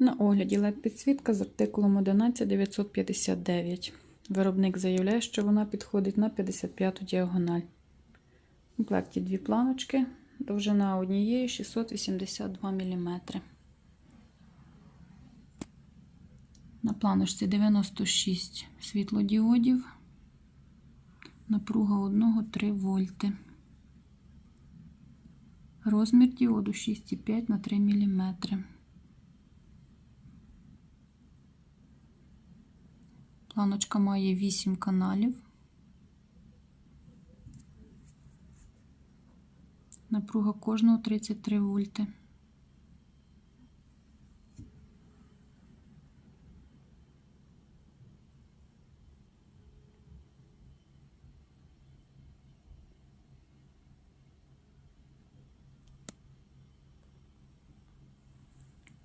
На огляді LED підсвітка з артикулом 11959. Виробник заявляє, що вона підходить на 55-ту діагональ. В комплекті дві планочки, довжина однієї 682 мм. На планочці 96 світлодіодів, напруга 1 3 вольти. Розмір діоду 6,5 на 3 мм. Планочка має 8 каналів. Напруга кожного 33 вольти.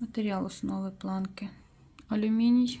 Матеріал основи планки. Алюміній,